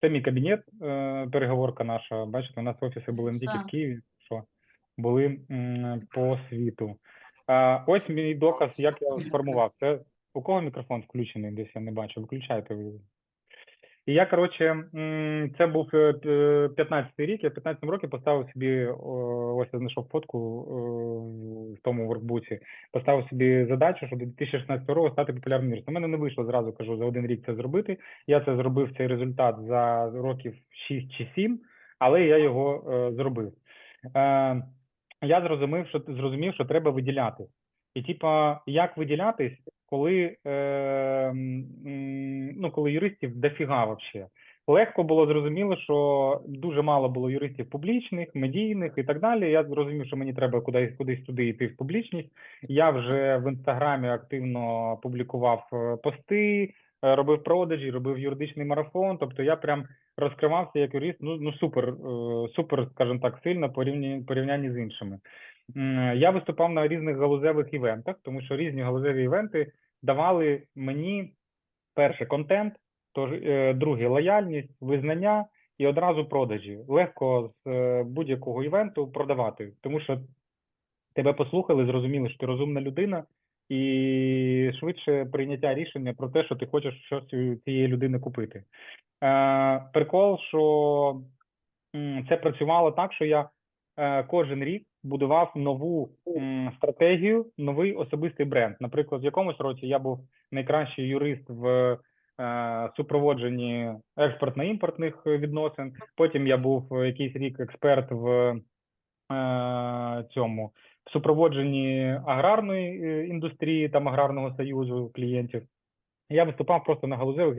Це мій кабінет, е, переговорка наша. Бачите, у нас офіси були не тільки в Києві, що були по світу. Ось мій доказ, як я сформував. Це у кого мікрофон включений? Десь я не бачу. Виключайте. І я, коротше, це був е, 15-й рік. Я в 15 році поставив собі, ось я знайшов фотку е, в тому воркбуці, поставив собі задачу, що до 2016 року стати популярним юристом. У мене не вийшло зразу, кажу, за один рік це зробити. Я це зробив цей результат за років 6 чи 7, але я його е, зробив. Е, я зрозумів, що зрозумів, що треба виділяти. І типа, як виділятись, коли, е, коли юристів дофіга вообще. Легко було зрозуміло, що дуже мало було юристів публічних, медійних і так далі. Я зрозумів, що мені треба кудись кудись туди йти в публічність. Я вже в інстаграмі активно публікував е, пости, е, робив продажі, робив юридичний марафон. Тобто я прям розкривався як юрист. Ну ну супер, е, супер, скажімо так, сильно порівняні порівнянні з іншими. Я виступав на різних галузевих івентах, тому що різні галузеві івенти давали мені перше контент, тож е, друге лояльність, визнання і одразу продажі. Легко з е, будь-якого івенту продавати, тому що тебе послухали, зрозуміли, що ти розумна людина, і швидше прийняття рішення про те, що ти хочеш щось у цієї людини купити. Е, прикол, що це працювало так, що я кожен рік будував нову стратегію, новий особистий бренд. Наприклад, в якомусь році я був найкращий юрист в е, супроводженні експортно-імпортних відносин. Потім я був е, якийсь рік експерт в е, цьому в супроводженні аграрної е, індустрії, там аграрного союзу клієнтів. Я виступав просто на галузевих